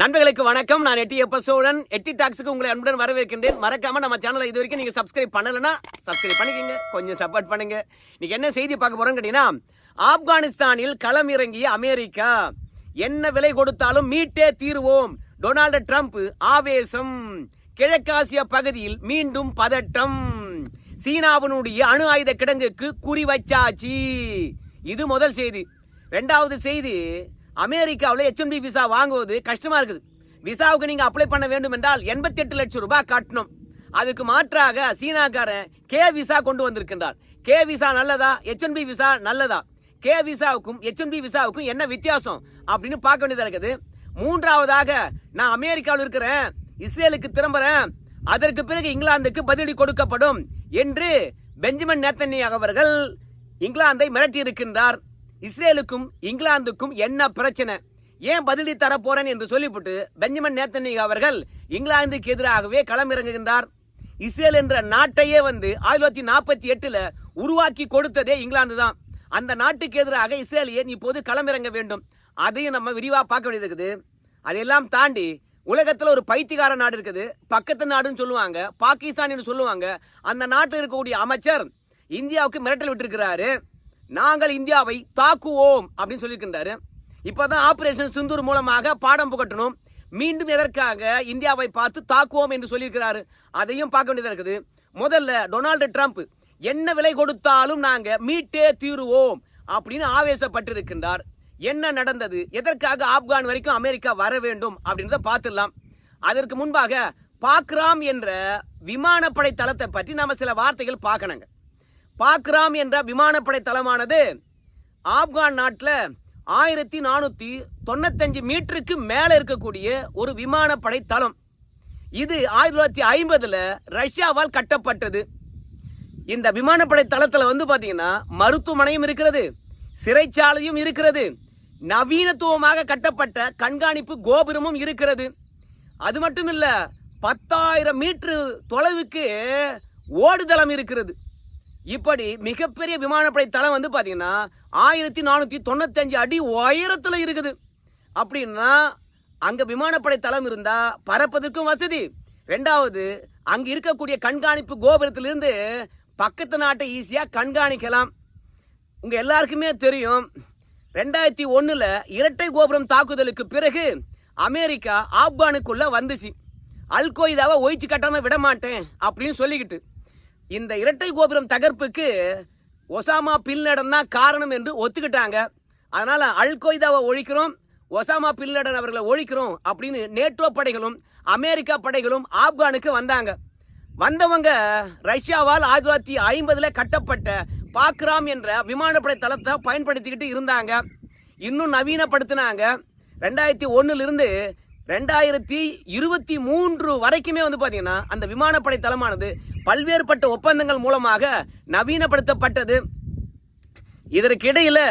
நண்பர்களுக்கு வணக்கம். நான் எட்டி எப்ப சோழன். எட்டி டாக்ஸுக்கு உங்களை அன்புடன் வரவேற்கின்றேன். மறக்காம நம்ம சேனலை இது வரைக்கும் நீங்க சப்ஸ்கிரைப் பண்ணலைன்னா சப்ஸ்கிரைப் பண்ணிக்கங்க. கொஞ்சம் சப்போர்ட் பண்ணுங்க. இன்னைக்கு என்ன செய்தி பார்க்க போறோம்னு கேட்டீங்கன்னா ஆப்கானிஸ்தானில் களம் இறங்கிய அமெரிக்கா என்ன விலை கொடுத்தாலும் மீட்டே தீருவோம். டொனால்டு ட்ரம்ப் ஆவேசம். கிழக்காசிய பகுதியில் மீண்டும் பதட்டம் சீனாவினுடைய அணு ஆயுத கிடங்குக்கு குறி வச்சாச்சு. இது முதல் செய்தி. ரெண்டாவது செய்தி அமெரிக்காவில் H1B விசா வாங்குவது கஷ்டமா இருக்குது. விசாவுக்கு நீங்க அப்ளை பண்ண வேண்டும் என்றால் எண்பத்தி எட்டு லட்சம் ரூபாய் கட்டணும். அதுக்கு மாற்றாக சீனாக்காரன் கே விசா கொண்டு வந்திருக்கின்றார். கே விசா நல்லதா? ஹெச்என்பி விசா நல்லதா? கே விசாவுக்கும் ஹெச்என்பி விசாவுக்கும் என்ன வித்தியாசம் அப்படின்னு பார்க்க வேண்டியதாக இருக்குது. மூன்றாவதாக நான் அமெரிக்காவில் இருக்கிறேன். இஸ்ரேலுக்கு திரும்புறேன். அதற்கு பிறகு இங்கிலாந்துக்கு பதிலடி கொடுக்கப்படும் என்று பெஞ்சமின் நேத்தன்யாகு அவர்கள் இங்கிலாந்தை மிரட்டி இருக்கின்றார் இஸ்ரேலுக்கும் இங்கிலாந்துக்கும் என்ன பிரச்சனை? ஏன் பதிலடி தர போறேன் என்று சொல்லிவிட்டு பெஞ்சமின் நேத்தன்யாகு அவர்கள் இங்கிலாந்துக்கு எதிராகவே களமிறங்குகின்றார். இஸ்ரேல் என்ற நாட்டையே வந்து ஆயிரத்தி தொள்ளாயிரத்தி நாற்பத்தி எட்டுல உருவாக்கி கொடுத்ததே இங்கிலாந்து தான். அந்த நாட்டுக்கு எதிராக இஸ்ரேல் ஏன் இப்போது களமிறங்க வேண்டும்? அதையும் நம்ம விரிவாக பார்க்க வேண்டியது இருக்குது அதையெல்லாம் தாண்டி உலகத்தில் ஒரு பைத்தியக்கார நாடு இருக்குது. பக்கத்து நாடுன்னு சொல்லுவாங்க பாகிஸ்தான் சொல்லுவாங்க. அந்த நாட்டில் இருக்கக்கூடிய அமைச்சர் இந்தியாவுக்கு மிரட்டல் விட்டுருக்கிறாரு. நாங்கள் இந்தியாவை தாக்குவோம் அப்படின்னு சொல்லியிருக்கின்றாரு. இப்பதான் ஆபரேஷன் சிந்தூர் மூலமாக பாடம் புகட்டணும். மீண்டும் எதற்காக இந்தியாவை பார்த்து தாக்குவோம் என்று சொல்லியிருக்கிறாரு. அதையும் பார்க்க வேண்டியதாக இருக்குது. முதல்ல டொனால்டு ட்ரம்ப் என்ன விலை கொடுத்தாலும் நாங்கள் மீட்டே தீருவோம் அப்படின்னு ஆவேசப்பட்டிருக்கின்றார். என்ன நடந்தது? எதற்காக ஆப்கான் வரைக்கும் அமெரிக்கா வர வேண்டும் அப்படின்றத பார்த்துடலாம். அதற்கு முன்பாக பாக்ராம் என்ற விமானப்படை தளத்தை பற்றி நம்ம சில வார்த்தைகள் பார்க்கணுங்க. பாக்ராம் என்ற விமானப்படை தளமானது ஆப்கான் நாட்டில் ஆயிரத்தி நானூத்தி தொண்ணூத்தஞ்சு மீட்டருக்கு மேல இருக்கக்கூடிய ஒரு விமானப்படை தளம். இது ஆயிரத்தி தொள்ளாயிரத்தி ஐம்பதுல ரஷ்யாவால் கட்டப்பட்டது. இந்த விமானப்படை தளத்தில் வந்து பாத்தீங்கன்னா மருத்துவமனையும் இருக்கிறது சிறைச்சாலையும் இருக்கிறது நவீனத்துவமாக கட்டப்பட்ட கண்காணிப்பு கோபுரமும் இருக்கிறது. அது மட்டும் இல்ல பத்தாயிரம் மீட்டர் தொலைவுக்கு ஓடுதளம் இருக்கிறது. இப்படி மிகப்பெரிய விமானப்படை தளம் வந்து பார்த்தீங்கன்னா ஆயிரத்தி நானூற்றி தொண்ணூத்தஞ்சு அடி உயரத்தில் இருக்குது. அப்படின்னா அங்கே விமானப்படை தளம் இருந்தால் பறப்பதற்கும் வசதி. ரெண்டாவது அங்கே இருக்கக்கூடிய கண்காணிப்பு கோபுரத்திலிருந்து பக்கத்து நாட்டை ஈஸியாக கண்காணிக்கலாம். உங்கள் எல்லாருக்குமே தெரியும் ரெண்டாயிரத்தி ஒன்றில் இரட்டை கோபுரம் தாக்குதலுக்கு பிறகு அமெரிக்கா ஆப்கானுக்குள்ளே வந்துச்சு. அல்கொய்தாவை ஒழிச்சு விட மாட்டேன் அப்படின்னு சொல்லிக்கிட்டு. இந்த இரட்டை கோபுரம் தகர்ப்புக்கு ஒசாமா பில்நடன் தான் காரணம் என்று ஒத்துக்கிட்டாங்க. அதனால் அல் கொய்தாவை ஒழிக்கிறோம் ஒசாமா பில்நடன் அவர்களை ஒழிக்கிறோம் அப்படின்னு நேட்டோ படைகளும் அமெரிக்கா படைகளும் ஆப்கானுக்கு வந்தாங்க. வந்தவங்க ரஷ்யாவால் ஆயிரத்தி தொள்ளாயிரத்தி ஐம்பதில் கட்டப்பட்ட பாக்ராம் என்ற விமானப்படை தளத்தை பயன்படுத்திக்கிட்டு இருந்தாங்க. இன்னும் நவீனப்படுத்தினாங்க. ரெண்டாயிரத்தி ஒன்றுலேருந்து ரெண்டாயிரத்தி இருபத்தி மூன்று வரைக்குமே வந்து பார்த்தீங்கன்னா அந்த விமானப்படை தளமானது பல்வேறுபட்ட ஒப்பந்தங்கள் மூலமாக நவீனப்படுத்தப்பட்டது. இதற்கு இடையில்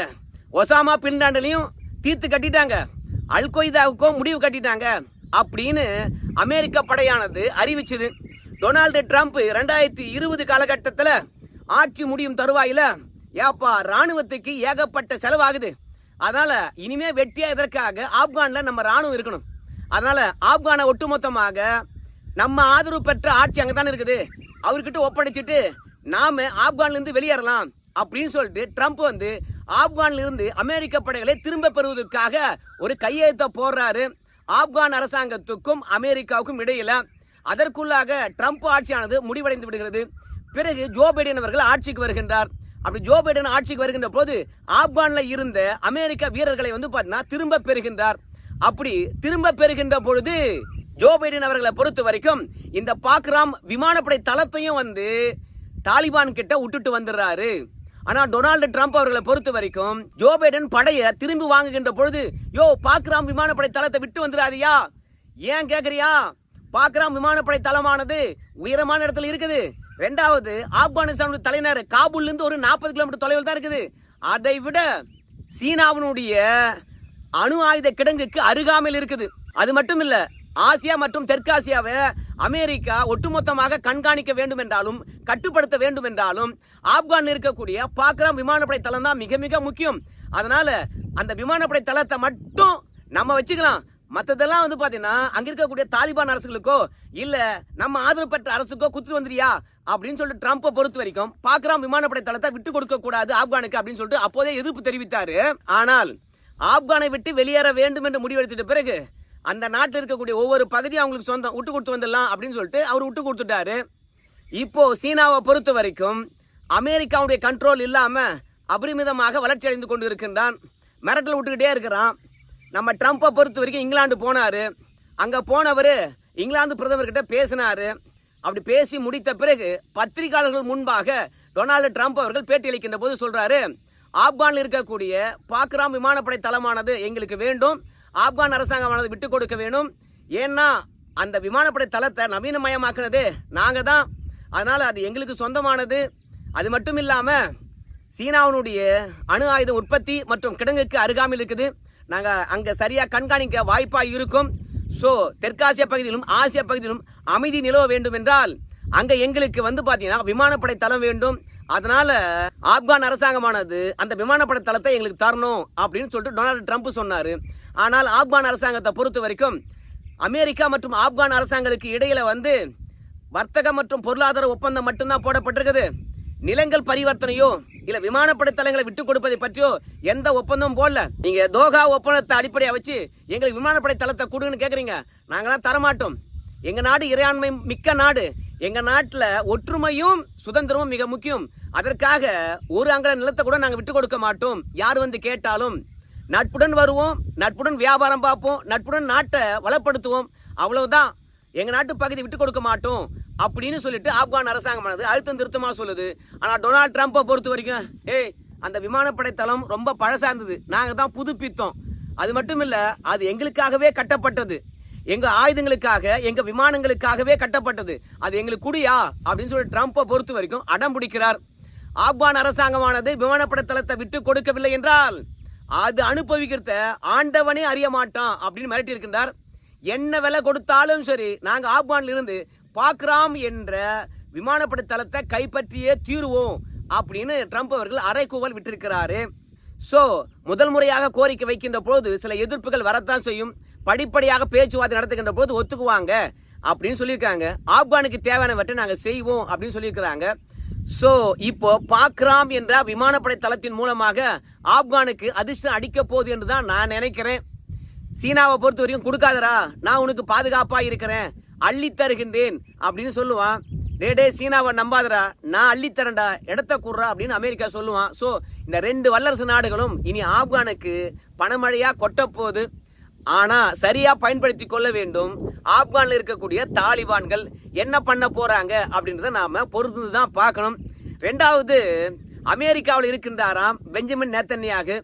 ஒசாமா பின்லாண்டிலையும் தீர்த்து கட்டிட்டாங்க. அல் கொய்தாவுக்கும் முடிவு கட்டிட்டாங்க அப்படின்னு அமெரிக்க படையானது அறிவிச்சது. டொனால்டு ட்ரம்ப் ரெண்டாயிரத்தி இருபது காலகட்டத்தில் ஆட்சி முடியும் தருவாயில் ஏப்பா ராணுவத்துக்கு ஏகப்பட்ட செலவாகுது. அதனால் இனிமே வெட்டியாக இதற்காக ஆப்கானில் நம்ம ராணுவம் இருக்கணும். அதனால ஆப்கானை ஒட்டுமொத்தமாக நம்ம ஆதரவு பெற்ற ஆட்சி அங்கதானே இருக்குது? அவர்கிட்ட ஒப்படைச்சிட்டு நாம ஆப்கான்லேருந்து வெளியேறலாம் அப்படின்னு சொல்லிட்டு ட்ரம்ப் வந்து ஆப்கான்லேருந்து அமெரிக்க படைகளை திரும்ப பெறுவதற்காக ஒரு கையெழுத்தை போடுறாரு. ஆப்கான் அரசாங்கத்துக்கும் அமெரிக்காவுக்கும் இடையில அதற்குள்ளாக ட்ரம்ப் ஆட்சியானது முடிவடைந்து விடுகிறது. பிறகு ஜோ பைடன் அவர்கள் ஆட்சிக்கு வருகின்றார். அப்படி ஜோ பைடன் ஆட்சிக்கு வருகின்ற போது ஆப்கான்ல இருந்த அமெரிக்க வீரர்களை வந்து பார்த்தீங்கன்னா திரும்ப பெறுகின்றார். அப்படி திரும்ப பெறுகின்ற பொழுது ஜோ பைடன் அவர்களை பொறுத்த வரைக்கும் இந்த பாக்ராம் விமானப்படை தளத்தையும் வந்து தாலிபான் கிட்ட விட்டுட்டு வந்துடுறாரு. ஆனால் டொனால்டு ட்ரம்ப் அவர்களை பொறுத்த வரைக்கும் ஜோ பைடன் படையை திரும்பி வாங்குகின்ற பொழுது யோ பாக்ராம் விமானப்படை தளத்தை விட்டு வந்துடாதியா? ஏன் கேட்குறியா பாக்ராம் விமானப்படை தளமானது உயரமான இடத்துல இருக்குது. ரெண்டாவது ஆப்கானிஸ்தானுடைய தலைநகர் காபூல்லேருந்து ஒரு நாற்பது கிலோமீட்டர் தொலைவில் தான் இருக்குது. அதை விட சீனாவினுடைய அணு ஆயுத கிடங்குக்கு அருகாமையில் இருக்குது. அது மட்டும் இல்ல ஆசியா மற்றும் தெற்காசியாவை அமெரிக்கா ஒட்டுமொத்தமாக கண்காணிக்க வேண்டும் என்றாலும் கட்டுப்படுத்த வேண்டும் என்றாலும் ஆப்கான் இருக்கக்கூடிய பாக்ராம் விமானப்படை தளம் தான் மிக மிக முக்கியம். அதனால அந்த விமானப்படை தளத்தை மட்டும் நம்ம வச்சுக்கலாம். மற்றதெல்லாம் வந்து பாத்தீங்கன்னா அங்க இருக்கக்கூடிய தாலிபான் அரசுகளுக்கோ இல்ல நம்ம ஆதரவு பெற்ற அரசுக்கோ குத்து வந்துறியா அப்படின்னு சொல்லிட்டு ட்ரம்ப்பை பொறுத்த வரைக்கும் பாக்ராம் விமானப்படை தளத்தை விட்டு கொடுக்க கூடாது ஆப்கானுக்கு அப்படின்னு சொல்லிட்டு அப்போதே எதிர்ப்பு தெரிவித்தாரு. ஆனால் ஆப்கானை விட்டு வெளியேற வேண்டும் என்று முடிவெடுத்துட்ட பிறகு அந்த நாட்டில் இருக்கக்கூடிய ஒவ்வொரு பகுதியும் அவங்களுக்கு சொந்தம் விட்டு கொடுத்து வந்துடலாம் அப்படின்னு சொல்லிட்டு அவர் விட்டு கொடுத்துட்டாரு. இப்போ சீனாவை பொறுத்த வரைக்கும் அமெரிக்காவுடைய கண்ட்ரோல் இல்லாமல் அபரிமிதமாக வளர்ச்சி அடைந்து கொண்டு இருக்கின்றான். மிரட்டல் விட்டுக்கிட்டே இருக்கிறான். நம்ம ட்ரம்ப்பை பொறுத்த வரைக்கும் இங்கிலாந்து போனாரு. அங்கே போனவர் இங்கிலாந்து பிரதமர்கிட்ட பேசினாரு. அப்படி பேசி முடித்த பிறகு பத்திரிகையாளர்கள் முன்பாக டொனால்டு ட்ரம்ப் அவர்கள் பேட்டியளிக்கின்ற போது சொல்கிறாரு ஆப்கானில் இருக்கக்கூடிய பாக்ராம் விமானப்படை தளமானது எங்களுக்கு வேண்டும். ஆப்கான் அரசாங்கமானது விட்டு கொடுக்க வேணும் ஏன்னா அந்த விமானப்படை தளத்தை நவீனமயமாக்குனது நாங்கள் தான். அதனால் அது எங்களுக்கு சொந்தமானது. அது மட்டும் இல்லாமல் சீனாவினுடைய அணு ஆயுத உற்பத்தி மற்றும் கிடங்குக்கு அருகாமையில் இருக்குது. நாங்கள் அங்கே சரியாக கண்காணிக்க வாய்ப்பாக இருக்கும். ஸோ தெற்காசிய பகுதியிலும் ஆசிய பகுதியிலும் அமைதி நிலவ வேண்டும் என்றால் அங்கே எங்களுக்கு வந்து பார்த்தீங்கன்னா விமானப்படை தளம் வேண்டும். அதனால ஆப்கான் அரசாங்கமானது அந்த விமானப்படை தளத்தை எங்களுக்கு தரணும் அப்படின்னு சொல்லிட்டு டொனால்டு ட்ரம்ப் சொன்னாரு. ஆனால் ஆப்கான் அரசாங்கத்தை பொறுத்த வரைக்கும் அமெரிக்கா மற்றும் ஆப்கான் அரசாங்கங்களுக்கு இடையில வந்து வர்த்தக மற்றும் பொருளாதார ஒப்பந்தம் மட்டும்தான் போடப்பட்டிருக்குது. நிலங்கள் பரிவர்த்தனையோ இல்ல விமானப்படை தளங்களை விட்டு கொடுப்பதை பற்றியோ எந்த ஒப்பந்தமும் போடல. நீங்க தோகா ஒப்பந்தத்தை அடிப்படையா வச்சு எங்களுக்கு விமானப்படை தளத்தை கொடுங்கன்னு கேக்குறீங்க. நாங்களாம் தரமாட்டோம். எங்கள் நாடு இறையாண்மை மிக்க நாடு. எங்கள் நாட்டில் ஒற்றுமையும் சுதந்திரமும் மிக முக்கியம். அதற்காக ஒரு அங்கல நிலத்தை கூட நாங்கள் விட்டு கொடுக்க மாட்டோம். யார் வந்து கேட்டாலும் நட்புடன் வருவோம் நட்புடன் வியாபாரம் பார்ப்போம் நட்புடன் நாட்டை வளப்படுத்துவோம். அவ்வளவுதான். எங்கள் நாட்டு பகுதி விட்டு கொடுக்க மாட்டோம் அப்படின்னு சொல்லிட்டு ஆப்கான் அரசாங்கமானது அழுத்தம் திருத்தமாக சொல்லுது. ஆனால் டொனால்ட் ட்ரம்ப்பை பொறுத்த வரைக்கும் ஏய் அந்த விமானப்படை தளம் ரொம்ப இருந்தது நாங்கள் தான் புதுப்பித்தோம். அது மட்டும் இல்லை அது எங்களுக்காகவே கட்டப்பட்டது. எங்க ஆயுதங்களுக்காக எங்க விமானங்களுக்காகவே கட்டப்பட்டது. அது எங்களுக்கு குடியா? அப்படின்னு சொல்லி ட்ரம்ப்பை பொறுத்த வரைக்கும் அடம் பிடிக்கிறார். ஆப்கான் அரசாங்கமானது விமானப்படை தளத்தை விட்டு கொடுக்கவில்லை என்றால் அது அனுபவிக்கிறத ஆண்டவனே அறிய மாட்டான் அப்படின்னு மிரட்டி இருக்கின்றார். என்ன விலை கொடுத்தாலும் சரி நாங்க ஆப்கான்ல இருந்து பாக்ராம் என்ற விமானப்படை தளத்தை கைப்பற்றியே தீருவோம் அப்படின்னு ட்ரம்ப் அவர்கள் அரைக்கூவல் விட்டிருக்கிறாரு. சோ முதல் முறையாக கோரிக்கை வைக்கின்ற போது சில எதிர்ப்புகள் வரத்தான் செய்யும். படிப்படியாக பேச்சுவார்த்தை நடத்துகின்ற போது ஒத்துக்குவாங்க அப்படின்னு சொல்லியிருக்காங்க. ஆப்கானுக்கு தேவையானவற்றை நாங்கள் செய்வோம் அப்படின்னு சொல்லியிருக்கிறாங்க. ஸோ இப்போ பாக்ராம் என்ற விமானப்படை தளத்தின் மூலமாக ஆப்கானுக்கு அதிர்ஷ்டம் அடிக்க போகுது என்று தான் நான் நினைக்கிறேன். சீனாவை பொறுத்த வரைக்கும் கொடுக்காதடா. நான் உனக்கு பாதுகாப்பாக இருக்கிறேன். அள்ளி தருகின்றேன் அப்படின்னு சொல்லுவான். டே டே சீனாவை நம்பாதடா. நான் அள்ளி தரேன்டா. இடத்த கூடுறா அப்படின்னு அமெரிக்கா சொல்லுவான். ஸோ இந்த ரெண்டு வல்லரசு நாடுகளும் இனி ஆப்கானுக்கு பணமழையாக கொட்டப்போகுது ஆனால் ஆனா சரியா பயன்படுத்தி கொள்ள வேண்டும். ஆப்கான்ல இருக்கக்கூடிய தாலிபான்கள் என்ன பண்ண போறாங்க அப்படின்றத நாம பொறுத்து தான் பார்க்கணும். ரெண்டாவது அமெரிக்காவில் இருக்கின்றாராம் பெஞ்சமின் நேத்தன்யாகு.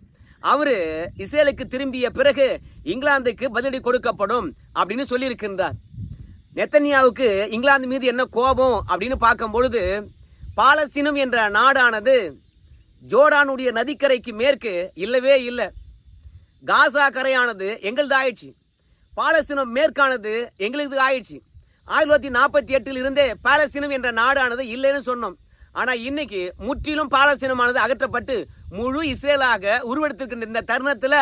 அவரு இஸ்ரேலுக்கு திரும்பிய பிறகு இங்கிலாந்துக்கு பதிலடி கொடுக்கப்படும் அப்படின்னு சொல்லியிருக்கின்றார். நெத்தன்யாவுக்கு இங்கிலாந்து மீது என்ன கோபம் அப்படின்னு பார்க்கும் பொழுது பாலஸ்தீனம் என்ற நாடானது ஜோர்டானுடைய நதிக்கரைக்கு மேற்கு இல்லவே இல்லை. காசா கரையானது எங்களது ஆயிடுச்சு. பாலஸ்தீனம் மேற்கானது எங்களுக்கு ஆயிடுச்சு. ஆயிரத்தி தொள்ளாயிரத்தி நாற்பத்தி எட்டில் இருந்தே பாலஸ்தீனம் என்ற நாடானது இல்லைன்னு சொன்னோம். ஆனால் இன்னைக்கு முற்றிலும் பாலஸ்தீனமானது அகற்றப்பட்டு முழு இஸ்ரேலாக உருவெடுத்திருக்கின்ற இந்த தருணத்தில்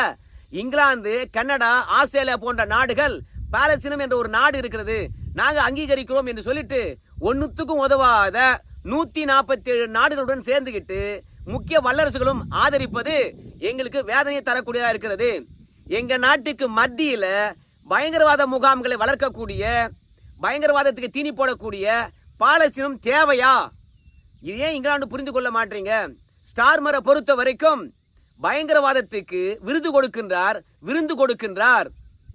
இங்கிலாந்து கனடா ஆஸ்திரேலியா போன்ற நாடுகள் பாலஸ்தீனம் என்ற ஒரு நாடு இருக்கிறது. நாங்கள் அங்கீகரிக்கிறோம் என்று சொல்லிட்டு ஒன்றுத்துக்கும் உதவாத நூற்றி நாற்பத்தி ஏழு நாடுகளுடன் சேர்ந்துக்கிட்டு முக்கிய வல்லரசுகளும் ஆதரிப்பது எங்களுக்கு வேதனையை தரக்கூடியதாக இருக்கிறது. எங்க நாட்டுக்கு மத்தியில பயங்கரவாத முகாம்களை வளர்க்கக்கூடிய பயங்கரவாதத்துக்கு தீனி போடக்கூடிய பாலஸ்தீனம் தேவையா? இது ஏன் இங்கிலாந்து புரிந்து கொள்ள மாட்டீங்க? ஸ்டார்மரை பொறுத்த வரைக்கும் பயங்கரவாதத்துக்கு விருது கொடுக்கின்றார் விருந்து கொடுக்கின்றார்.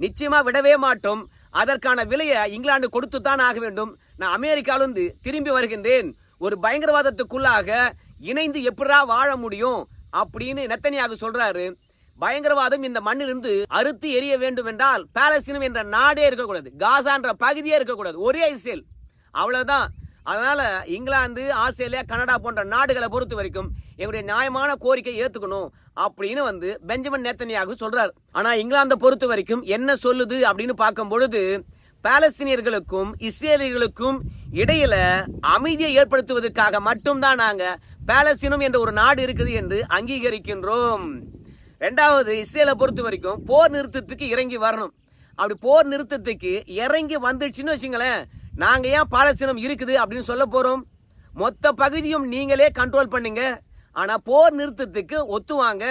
நிச்சயமா விடவே மாட்டோம். அதற்கான விலையை இங்கிலாந்து கொடுத்து தான் ஆக வேண்டும். நான் அமெரிக்காவிலிருந்து திரும்பி வருகின்றேன். ஒரு பயங்கரவாதத்துக்குள்ளாக இணைந்து எப்படா வாழ முடியும்? அப்படின்னு நெத்தனியாக சொல்றாரு. பயங்கரவாதம் இந்த மண்ணிலிருந்து அறுத்து எரிய வேண்டும் என்றால் பாலஸ்தீனம் என்ற நாடே இருக்கக்கூடாது. காசான்ற பகுதியே இருக்கக்கூடாது. ஒரே இஸ்ரேல். அவ்வளவுதான். அதனால இங்கிலாந்து ஆஸ்திரேலியா கனடா போன்ற நாடுகளை பொறுத்த வரைக்கும் எங்களுடைய நியாயமான கோரிக்கை ஏத்துக்கணும் அப்படின்னு வந்து பெஞ்சமின் நேத்தனியாக சொல்றாரு. ஆனா இங்கிலாந்தை பொறுத்த வரைக்கும் என்ன சொல்லுது அப்படின்னு பார்க்கும் பொழுது பாலஸ்தீனியர்களுக்கும் இஸ்ரேலியர்களுக்கும் இடையில அமைதியை ஏற்படுத்துவதற்காக மட்டும்தான் நாங்க பேலஸ்தீனம் என்ற ஒரு நாடு இருக்குது என்று அங்கீகரிக்கின்றோம். ரெண்டாவது இஸ்ரேலை பொறுத்த வரைக்கும் போர் நிறுத்தத்துக்கு இறங்கி வரணும். அப்படி போர் நிறுத்தத்துக்கு இறங்கி வந்துடுச்சுன்னு வச்சுங்களேன் நாங்கள் ஏன் பாலஸ்தீனம் இருக்குது அப்படின்னு சொல்ல போகிறோம் மொத்த பகுதியும் நீங்களே கண்ட்ரோல் பண்ணுங்க. ஆனால் போர் நிறுத்தத்துக்கு ஒத்துவாங்க.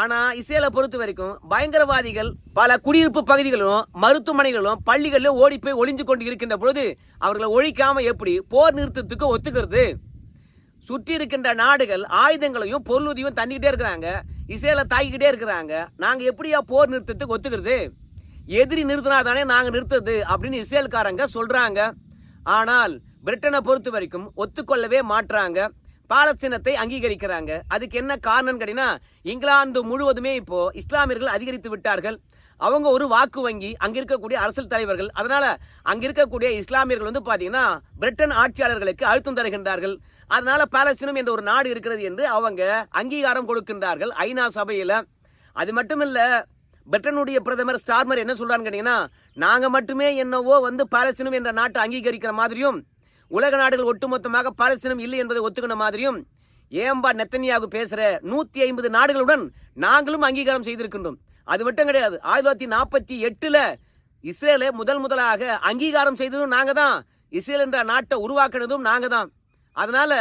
ஆனால் இஸ்ரேலை பொறுத்த வரைக்கும் பயங்கரவாதிகள் பல குடியிருப்பு பகுதிகளிலும் மருத்துவமனைகளிலும் பள்ளிகளிலும் ஓடி போய் ஒளிஞ்சு கொண்டு இருக்கின்ற பொழுது அவர்களை ஒழிக்காமல் எப்படி போர் நிறுத்தத்துக்கு ஒத்துக்கிறது? சுற்றி இருக்கின்ற நாடுகள் ஆயுதங்களையும் பொருளுதவியும் தந்திக்கிட்டே இருக்கிறாங்க. இஸ்ரேலை தாக்கிக்கிட்டே இருக்கிறாங்க. நாங்க எப்படியா போர் நிறுத்தத்துக்கு ஒத்துக்கிறது? எதிரி நிறுத்தினா தானே நாங்க நிறுத்துறது அப்படின்னு இஸ்ரேல்காரங்க சொல்றாங்க. ஆனால் பிரிட்டனை பொறுத்த வரைக்கும் ஒத்துக்கொள்ளவே மாட்டுறாங்க பாலஸ்தீனத்தை அங்கீகரிக்கிறாங்க. அதுக்கு என்ன காரணம் கேட்டீங்கன்னா இங்கிலாந்து முழுவதுமே இப்போ இஸ்லாமியர்கள் அதிகரித்து விட்டார்கள். அவங்க ஒரு வாக்கு வங்கி அங்க இருக்கக்கூடிய அரசியல் தலைவர்கள் அதனால அங்க இருக்கக்கூடிய இஸ்லாமியர்கள் வந்து பாத்தீங்கன்னா பிரிட்டன் ஆட்சியாளர்களுக்கு அழுத்தம் தருகின்றார்கள். அதனால பாலஸ்தீனம் என்ற ஒரு நாடு இருக்கிறது என்று அவங்க அங்கீகாரம் கொடுக்கின்றார்கள் ஐநா சபையில. அது மட்டும் இல்ல பிரிட்டனுடைய பிரதமர் ஸ்டார்மர் என்ன சொல்றான்னு கேட்டீங்கன்னா நாங்க மட்டுமே என்னவோ வந்து பாலஸ்தீனம் என்ற நாட்டை அங்கீகரிக்கிற மாதிரியும் உலக நாடுகள் ஒட்டுமொத்தமாக பாலஸ்தீனம் இல்லை என்பதை ஒத்துக்கின மாதிரியும் ஏம்பா நெத்தனியாவுக்கு பேசுற நூத்தி ஐம்பது நாடுகளுடன் நாங்களும் அங்கீகாரம் செய்திருக்கின்றோம். அது மட்டும் கிடையாது. ஆயிரத்தி தொள்ளாயிரத்தி நாற்பத்தி எட்டுல இஸ்ரேலை முதல் முதலாக அங்கீகாரம் செய்ததும் நாங்க தான் இஸ்ரேல் என்ற நாட்டை உருவாக்குனதும் நாங்க தான் அதனால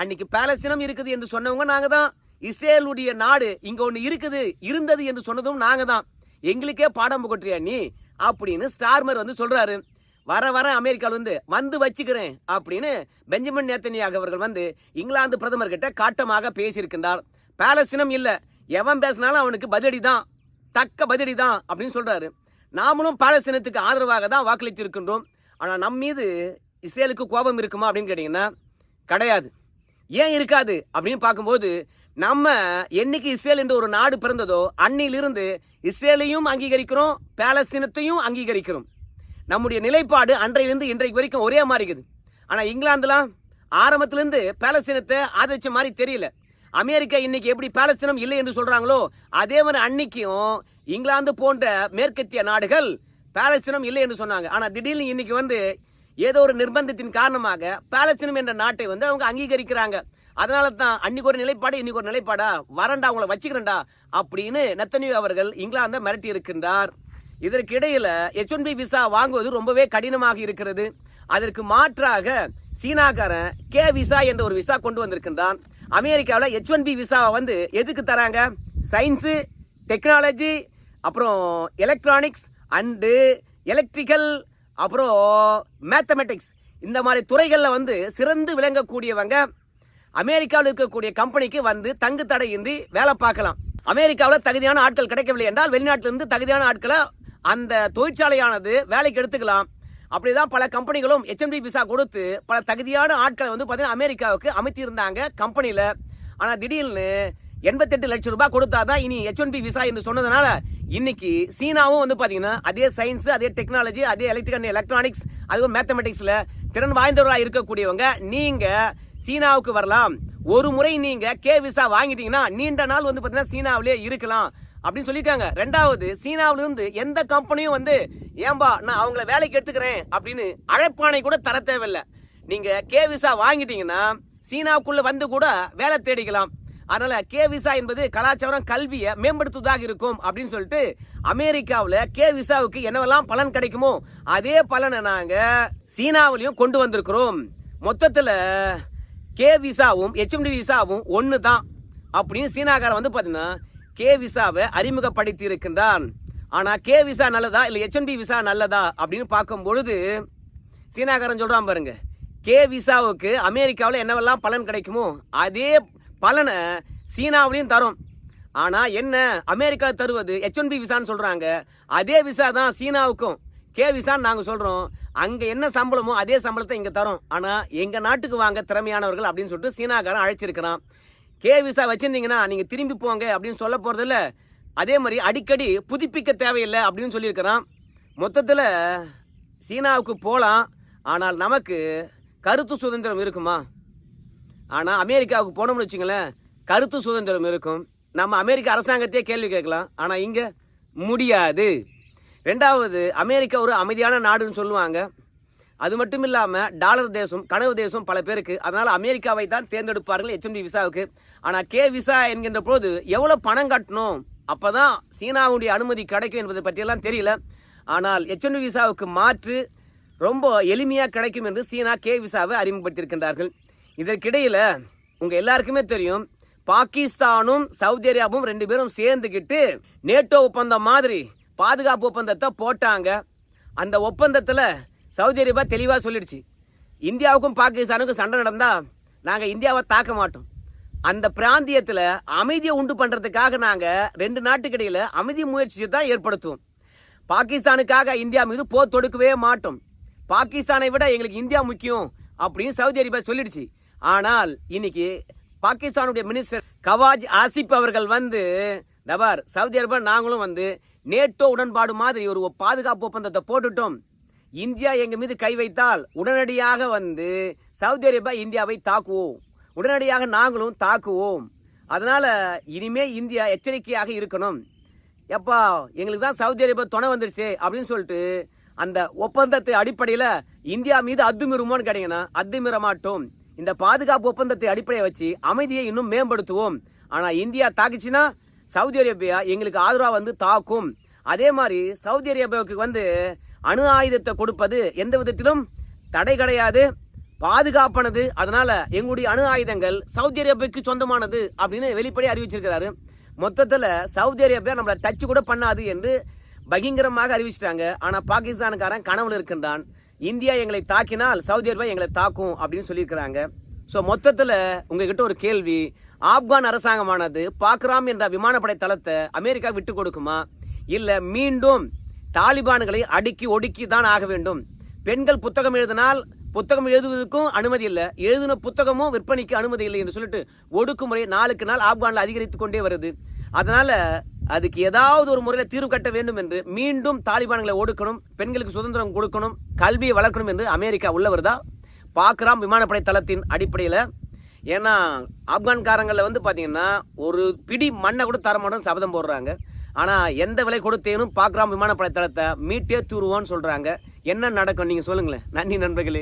அன்னைக்கு பாலஸ்தீனம் இருக்குது என்று சொன்னவங்க நாங்க தான் இஸ்ரேலுடைய நாடு இங்க ஒன்று இருக்குது இருந்தது என்று சொன்னதும் நாங்க தான் எங்களுக்கே பாடம் புகட்டுறியா நீ? அப்படின்னு ஸ்டார்மர் வந்து சொல்றாரு. வர வர அமெரிக்காவில் வந்து வந்து வச்சுக்கிறேன் அப்படின்னு பெஞ்சமின் நேத்தனியாக அவர்கள் வந்து இங்கிலாந்து பிரதமர்கிட்ட காட்டமாக பேசியிருக்கின்றார். பாலஸ்தீனம் இல்லை எவன் பேசினாலும் அவனுக்கு பதிலடி தான் தக்க பதிலடி தான் அப்படின்னு சொல்கிறாரு நாமளும் பாலஸ்தீனத்துக்கு ஆதரவாக தான் வாக்களித்து இருக்கின்றோம் ஆனால் நம் மீது இஸ்ரேலுக்கு கோபம் இருக்குமா அப்படின்னு கேட்டிங்கன்னா கிடையாது. ஏன் இருக்காது அப்படின்னு பார்க்கும்போது நம்ம என்னைக்கு இஸ்ரேல் என்று ஒரு நாடு பிறந்ததோ அன்னிலிருந்து இஸ்ரேலையும் அங்கீகரிக்கிறோம் பாலஸ்தீனத்தையும் அங்கீகரிக்கிறோம். நம்முடைய நிலைப்பாடு அன்றையிலிருந்து இன்றைக்கு வரைக்கும் ஒரே மாதிரி இருக்குது. ஆனால் இங்கிலாந்துலாம் ஆரம்பத்துலேருந்து பாலஸ்தீனத்தை ஆதரிச்ச மாதிரி தெரியல. அமெரிக்கா இன்னைக்கு எப்படி பாலஸ்தீனம் இல்லை என்று சொல்றாங்களோ அதே மாதிரி அன்னைக்கும் இங்கிலாந்து போன்ற மேற்கத்திய நாடுகள் பாலஸ்தீனம் இல்லை என்று சொன்னாங்க. ஆனா திடீர்னு இன்னைக்கு வந்து ஏதோ ஒரு நிர்பந்தத்தின் காரணமாக பாலஸ்தீனம் என்ற நாட்டை வந்து அவங்க அங்கீகரிக்கிறாங்க. அதனால தான் அன்னைக்கு ஒரு நிலைப்பாடு இன்னைக்கு ஒரு நிலைப்பாடா? வரண்டா உங்களை வச்சுக்கிறேன்டா அப்படின்னு நெத்தனியூ அவர்கள் இங்கிலாந்தை மிரட்டி இருக்கின்றார். இதற்கு இடையில எச் ஒன் பி விசா வாங்குவது ரொம்பவே கடினமாக இருக்கிறது. அதற்கு மாற்றாக சீனாக்காரன் கே விசா என்ற ஒரு விசா கொண்டு வந்திருக்கின்றான். அமெரிக்காவில் ஹெச் ஒன் பி விசாவை வந்து எதுக்கு தராங்க? சயின்ஸு டெக்னாலஜி அப்புறம் எலக்ட்ரானிக்ஸ் அண்டு எலக்ட்ரிக்கல் அப்புறம் மேத்தமெட்டிக்ஸ் இந்த மாதிரி துறைகளில் வந்து சிறந்து விளங்கக்கூடியவங்க அமெரிக்காவில் இருக்கக்கூடிய கம்பெனிக்கு வந்து தங்கு தடையின்றி வேலை பார்க்கலாம். அமெரிக்காவில் தகுதியான ஆட்கள் கிடைக்கவில்லை என்றால் வெளிநாட்டிலிருந்து தகுதியான ஆட்களை அந்த தொழிற்சாலையானது வேலைக்கு எடுத்துக்கலாம். அப்படிதான் பல கம்பெனிகளும் ஹெச்எம்டி விசா கொடுத்து பல தகுதியான ஆட்களை வந்து பார்த்தீங்கன்னா அமெரிக்காவுக்கு அமைத்திருந்தாங்க கம்பெனியில் ஆனால் திடீர்னு எண்பத்தெட்டு லட்சம் ரூபாய் கொடுத்தாதான் இனி ஹெச் ஒன் பி விசா என்று சொன்னதுனால இன்னைக்கு சீனாவும் வந்து பார்த்தீங்கன்னா அதே சயின்ஸ் அதே டெக்னாலஜி அதே எலக்ட்ரிக்கல் எலக்ட்ரானிக்ஸ் அதுவும் மேத்தமெட்டிக்ஸில் திறன் வாய்ந்தவர்களாக இருக்கக்கூடியவங்க நீங்கள் சீனாவுக்கு வரலாம். ஒரு முறை நீங்கள் கே விசா வாங்கிட்டீங்கன்னா நீண்ட நாள் வந்து பார்த்தீங்கன்னா சீனாவிலே இருக்கலாம். அப்படின்னு சொல்லியிருக்காங்க. ரெண்டாவது சீனாவில இருந்து எந்த கம்பெனியும் வந்து ஏன்பா நான் அவங்கள வேலைக்கு எடுத்துக்கிறேன் அப்படின்னு அழைப்பானை கூட தர தேவையில்லை. நீங்க கே விசா வாங்கிட்டீங்கன்னா சீனாவுக்குள்ள வந்து கூட வேலை தேடிக்கலாம். அதனால கே விசா என்பது கலாச்சாரம் கல்வியை மேம்படுத்துவதாக இருக்கும் அப்படின்னு சொல்லிட்டு அமெரிக்காவில் கே விசாவுக்கு என்னவெல்லாம் பலன் கிடைக்குமோ அதே பலனை நாங்கள் சீனாவிலையும் கொண்டு வந்திருக்கிறோம். மொத்தத்தில் கே விசாவும் ஹெச்எம்டி விசாவும் ஒன்று தான் அப்படின்னு சீனாக்காரன் வந்து பார்த்தீங்கன்னா கே விசாவை அறிமுகப்படுத்தி இருக்கின்றான் ஆனால் கே விசா நல்லதா இல்லை ஹெச்என்பி விசா நல்லதா அப்படின்னு பார்க்கும் பொழுது சீனாக்காரன் சொல்கிறான் பாருங்க கே விசாவுக்கு அமெரிக்காவில் என்னவெல்லாம் பலன் கிடைக்குமோ அதே பலனை சீனாவிலையும் தரும். ஆனால் என்ன அமெரிக்கா தருவது ஹெச் பி விசான்னு சொல்கிறாங்க அதே விசா தான் சீனாவுக்கும். கே விசான்னு நாங்கள் சொல்கிறோம் அங்கே என்ன சம்பளமோ அதே சம்பளத்தை இங்கே தரோம். ஆனால் எங்கள் நாட்டுக்கு வாங்க திறமையானவர்கள் அப்படின்னு சொல்லிட்டு சீனாக்காரன் அழைச்சிருக்கிறான். கே விசா வச்சுருந்தீங்கன்னா நீங்கள் திரும்பி போங்க அப்படின்னு சொல்ல போகிறதில்ல அதே மாதிரி அடிக்கடி புதுப்பிக்க தேவையில்லை அப்படின்னு சொல்லியிருக்கிறான். மொத்தத்தில் சீனாவுக்கு போகலாம் ஆனால் நமக்கு கருத்து சுதந்திரம் இருக்குமா? ஆனால் அமெரிக்காவுக்கு போனோம்னு வச்சுங்களேன் கருத்து சுதந்திரம் இருக்கும். நம்ம அமெரிக்க அரசாங்கத்தையே கேள்வி கேட்கலாம். ஆனால் இங்கே முடியாது. ரெண்டாவது அமெரிக்கா ஒரு அமைதியான நாடுன்னு சொல்லுவாங்க. அது மட்டும் இல்லாமல் டாலர் தேசம் கனவு தேசம் பல பேருக்கு. அதனால் அமெரிக்காவை தான் தேர்ந்தெடுப்பார்கள் ஹெச்எம்பி விசாவுக்கு. ஆனால் கே விசா என்கின்ற போது எவ்வளோ பணம் கட்டணும்? அப்போ தான் சீனாவுடைய அனுமதி கிடைக்கும் என்பதை பற்றியெல்லாம் தெரியல. ஆனால் எச் விசாவுக்கு மாற்று ரொம்ப எளிமையாக கிடைக்கும் என்று சீனா கே விசாவை அறிமுகப்படுத்தியிருக்கின்றார்கள். இதற்கிடையில் உங்கள் எல்லாருக்குமே தெரியும் பாகிஸ்தானும் சவுதி அரேபியாவும் ரெண்டு பேரும் சேர்ந்துக்கிட்டு நேட்டோ ஒப்பந்தம் மாதிரி பாதுகாப்பு ஒப்பந்தத்தை போட்டாங்க. அந்த ஒப்பந்தத்தில் சவுதி அரேபியா தெளிவாக சொல்லிடுச்சு. இந்தியாவுக்கும் பாகிஸ்தானுக்கும் சண்டை நடந்தால் நாங்கள் இந்தியாவை தாக்க மாட்டோம். அந்த பிராந்தியத்தில் அமைதியை உண்டு பண்ணுறதுக்காக நாங்கள் ரெண்டு நாட்டுக்கிடையில் அமைதி முயற்சியை தான் ஏற்படுத்துவோம். பாகிஸ்தானுக்காக இந்தியா மீது போர் தொடுக்கவே மாட்டோம். பாகிஸ்தானை விட எங்களுக்கு இந்தியா முக்கியம் அப்படின்னு சவுதி அரேபியா சொல்லிடுச்சு. ஆனால் இன்னைக்கு பாகிஸ்தானுடைய மினிஸ்டர் கவாஜ் ஆசிப் அவர்கள் வந்து டபார் சவுதி அரேபியா நாங்களும் வந்து நேட்டோ உடன்பாடு மாதிரி ஒரு பாதுகாப்பு ஒப்பந்தத்தை போட்டுட்டோம். இந்தியா எங்க மீது கை வைத்தால் உடனடியாக வந்து சவுதி அரேபியா இந்தியாவை தாக்குவோம். உடனடியாக நாங்களும் தாக்குவோம். அதனால் இனிமே இந்தியா எச்சரிக்கையாக இருக்கணும். எப்பா எங்களுக்கு தான் சவுதி அரேபியா துணை வந்துருச்சு அப்படின்னு சொல்லிட்டு அந்த ஒப்பந்தத்தை அடிப்படையில் இந்தியா மீது அத்துமீறுமோன்னு கேட்டிங்கன்னா அத்துமீற மாட்டோம் இந்த பாதுகாப்பு ஒப்பந்தத்தை அடிப்படையை வச்சு அமைதியை இன்னும் மேம்படுத்துவோம். ஆனால் இந்தியா தாக்குச்சுன்னா சவுதி அரேபியா எங்களுக்கு ஆதரவாக வந்து தாக்கும். அதே மாதிரி சவுதி அரேபியாவுக்கு வந்து அணு ஆயுதத்தை கொடுப்பது எந்த விதத்திலும் தடை கிடையாது பாதுகாப்பானது. அதனால எங்களுடைய அணு ஆயுதங்கள் சவுதி அரேபியாவுக்கு சொந்தமானது அப்படின்னு வெளிப்படையாக அறிவிச்சிருக்கிறாரு. மொத்தத்தில் சவுதி அரேபியா நம்மளை டச் கூட பண்ணாது என்று பகிங்கரமாக அறிவிச்சிட்டாங்க. ஆனால் பாகிஸ்தானுக்காரன் கனவுல இருக்கின்றான். இந்தியா எங்களை தாக்கினால் சவுதி அரேபியா எங்களை தாக்கும் அப்படின்னு சொல்லியிருக்கிறாங்க. ஸோ மொத்தத்தில் உங்ககிட்ட ஒரு கேள்வி. ஆப்கான் அரசாங்கமானது பாக்ராம் என்ற விமானப்படை தளத்தை அமெரிக்கா விட்டு கொடுக்குமா? இல்லை மீண்டும் தாலிபான்களை அடுக்கி ஒடுக்கி தான் ஆக வேண்டும். பெண்கள் புத்தகம் எழுதினால் புத்தகம் எழுதுவதற்கும் அனுமதி இல்லை. எழுதின புத்தகமும் விற்பனைக்கு அனுமதி இல்லை என்று சொல்லிட்டு ஒடுக்குமுறை நாளுக்கு நாள் ஆப்கானில் அதிகரித்து கொண்டே வருது. அதனால அதுக்கு ஏதாவது ஒரு முறையில் தீர்வு கட்ட வேண்டும் என்று மீண்டும் தாலிபான்களை ஒடுக்கணும் பெண்களுக்கு சுதந்திரம் கொடுக்கணும் கல்வியை வளர்க்கணும் என்று அமெரிக்கா உள்ளவர் தான் பாக்ராம் விமானப்படை தளத்தின் அடிப்படையில் ஏன்னா ஆப்கான்காரங்களில் வந்து பார்த்தீங்கன்னா ஒரு பிடி மண்ணை கூட தர சபதம் போடுறாங்க. ஆனால் எந்த விலை கொடுத்தேனும் பாக்ராம் விமானப்படை தளத்தை மீட்டே தூருவோன்னு சொல்கிறாங்க என்ன நடக்கும்? நீங்கள் சொல்லுங்களேன். நன்றி நண்பர்களே.